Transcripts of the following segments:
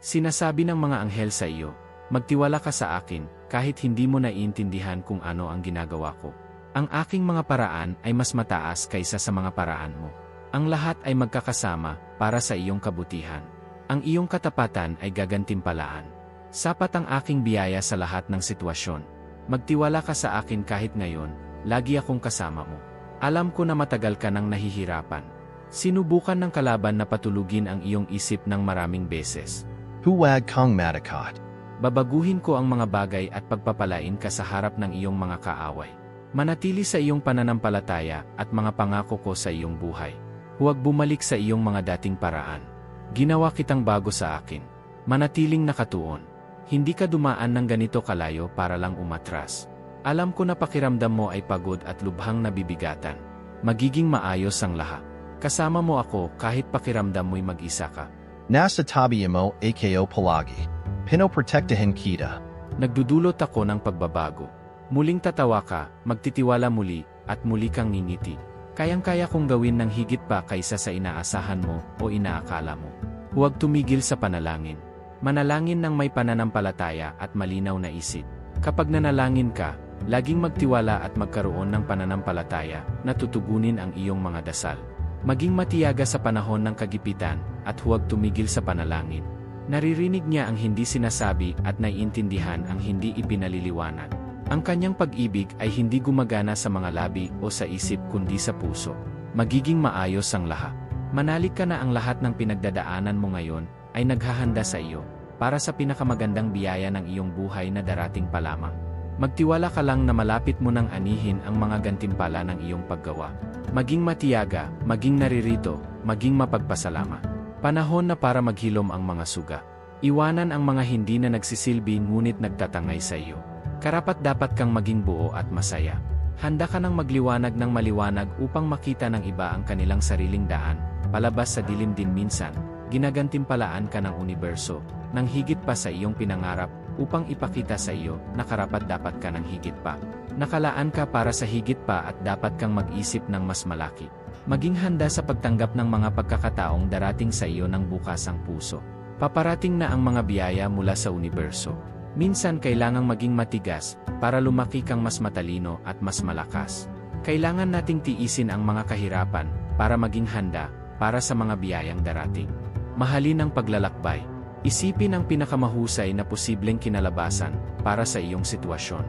Sinasabi ng mga anghel sa iyo, magtiwala ka sa akin, kahit hindi mo naiintindihan kung ano ang ginagawa ko. Ang aking mga paraan ay mas mataas kaysa sa mga paraan mo. Ang lahat ay magkakasama para sa iyong kabutihan. Ang iyong katapatan ay gagantimpalaan. Sapat ang aking biyaya sa lahat ng sitwasyon. Magtiwala ka sa akin kahit ngayon, lagi akong kasama mo. Alam ko na matagal ka nang nahihirapan. Sinubukan ng kalaban na patulugin ang iyong isip ng maraming beses. Huwag kang matakot. Babaguhin ko ang mga bagay at pagpapalain ka sa harap ng iyong mga kaaway. Manatili sa iyong pananampalataya at mga pangako ko sa iyong buhay. Huwag bumalik sa iyong mga dating paraan. Ginawa kitang bago sa akin. Manatiling nakatuon. Hindi ka dumaan ng ganito kalayo para lang umatras. Alam ko na pakiramdam mo ay pagod at lubhang nabibigatan. Magiging maayos ang lahat. Kasama mo ako kahit pakiramdam mo'y mag-isa ka. Nasa tabi mo AKO palagi. Pinoprotektahan kita. Nagdudulot ako ng pagbabago. Muling tatawa ka, magtitiwala muli, at muli kang ngingiti. Kayang-kaya kong gawin ng higit pa kaysa sa inaasahan mo o inaakala mo. Huwag tumigil sa panalangin. Manalangin ng may pananampalataya at malinaw na isip. Kapag nanalangin ka, laging magtiwala at magkaroon ng pananampalataya na tutugunin ang iyong mga dasal. Maging matiyaga sa panahon ng kagipitan at huwag tumigil sa panalangin. Naririnig niya ang hindi sinasabi at naiintindihan ang hindi ipinaliliwanag. Ang kanyang pag-ibig ay hindi gumagana sa mga labi o sa isip kundi sa puso. Magiging maayos ang lahat. Manalig ka na ang lahat ng pinagdadaanan mo ngayon ay naghahanda sa iyo para sa pinakamagandang biyaya ng iyong buhay na darating pa lamang. Magtiwala ka lang na malapit mo nang anihin ang mga gantimpala ng iyong paggawa. Maging matiyaga, maging naririto, maging mapagpasalamat. Panahon na para maghilom ang mga suga. Iwanan ang mga hindi na nagsisilbi ngunit nagtatangay sa iyo. Karapat dapat kang maging buo at masaya. Handa ka nang magliwanag ng maliwanag upang makita ng iba ang kanilang sariling daan, palabas sa dilim din minsan, ginagantimpalaan ka ng universo, nang higit pa sa iyong pinangarap, upang ipakita sa iyo na karapat dapat ka ng higit pa. Nakalaan ka para sa higit pa at dapat kang mag-isip ng mas malaki. Maging handa sa pagtanggap ng mga pagkakataong darating sa iyo ng bukasang puso. Paparating na ang mga biyaya mula sa universo. Minsan kailangang maging matigas para lumaki kang mas matalino at mas malakas. Kailangan nating tiisin ang mga kahirapan para maging handa para sa mga biyayang darating. Mahalin ang paglalakbay. Isipin ang pinakamahusay na posibleng kinalabasan para sa iyong sitwasyon.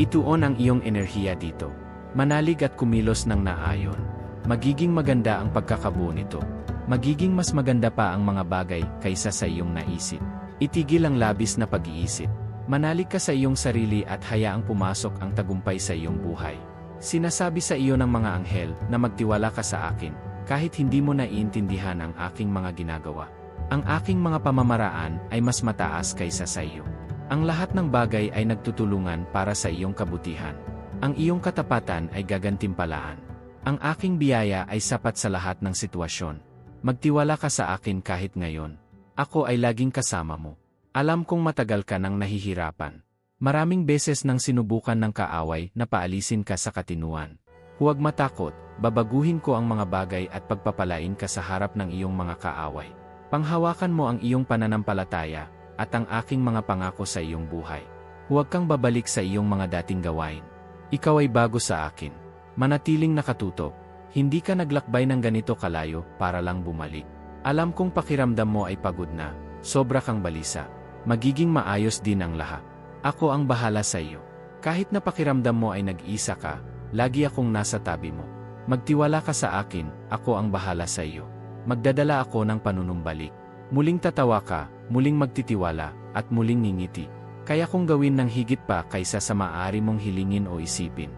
Ituon ang iyong enerhiya dito. Manalig at kumilos ng naayon. Magiging maganda ang pagkakabuo nito. Magiging mas maganda pa ang mga bagay kaysa sa iyong naisip. Itigil ang labis na pag-iisip. Manalig ka sa iyong sarili at hayaang pumasok ang tagumpay sa iyong buhay. Sinasabi sa iyo ng mga anghel na magtiwala ka sa akin, kahit hindi mo naiintindihan ang aking mga ginagawa. Ang aking mga pamamaraan ay mas mataas kaysa sa iyo. Ang lahat ng bagay ay nagtutulungan para sa iyong kabutihan. Ang iyong katapatan ay gagantimpalaan. Ang aking biyaya ay sapat sa lahat ng sitwasyon. Magtiwala ka sa akin kahit ngayon. Ako ay laging kasama mo. Alam kong matagal ka nang nahihirapan. Maraming beses nang sinubukan ng kaaway na paalisin ka sa katinuan. Huwag matakot, babaguhin ko ang mga bagay at pagpapalain ka sa harap ng iyong mga kaaway. Panghawakan mo ang iyong pananampalataya at ang aking mga pangako sa iyong buhay. Huwag kang babalik sa iyong mga dating gawain. Ikaw ay bago sa akin. Manatiling nakatutok. Hindi ka naglakbay ng ganito kalayo para lang bumalik. Alam kong pakiramdam mo ay pagod na, sobra kang balisa. Magiging maayos din ang lahat. Ako ang bahala sa iyo. Kahit na pakiramdam mo ay nag-isa ka, lagi akong nasa tabi mo. Magtiwala ka sa akin, ako ang bahala sa iyo. Magdadala ako ng panunumbalik. Muling tatawa ka, muling magtitiwala, at muling ngingiti. Kaya kong gawin ng higit pa kaysa sa maaari mong hilingin o isipin.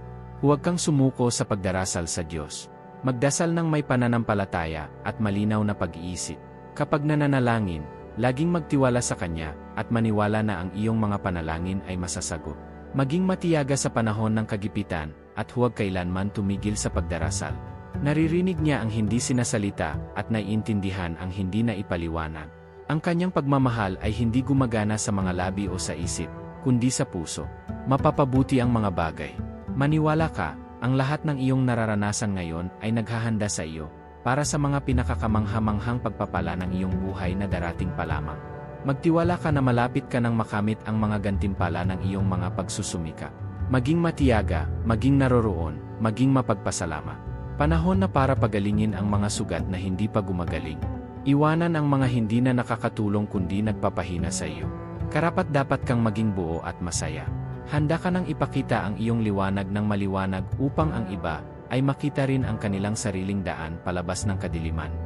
Huwag kang sumuko sa pagdarasal sa Diyos. Magdasal ng may pananampalataya at malinaw na pag-iisip. Kapag nananalangin, laging magtiwala sa Kanya at maniwala na ang iyong mga panalangin ay masasagot. Maging matiyaga sa panahon ng kagipitan at huwag kailanman tumigil sa pagdarasal. Naririnig niya ang hindi sinasalita at naiintindihan ang hindi na ipaliwanag. Ang kanyang pagmamahal ay hindi gumagana sa mga labi o sa isip, kundi sa puso. Mapapabuti ang mga bagay. Maniwala ka, ang lahat ng iyong nararanasan ngayon ay naghahanda sa iyo para sa mga pinakakamanghamanghang pagpapala ng iyong buhay na darating pa lamang. Magtiwala ka na malapit ka nang makamit ang mga gantimpala ng iyong mga pagsusumika. Maging matiyaga, maging naroroon, maging mapagpasalama. Panahon na para pagalingin ang mga sugat na hindi pa gumagaling. Iwanan ang mga hindi na nakakatulong kundi nagpapahina sa iyo. Karapat dapat kang maging buo at masaya. Handa ka nang ipakita ang iyong liwanag ng maliwanag upang ang iba ay makita rin ang kanilang sariling daan palabas ng kadiliman.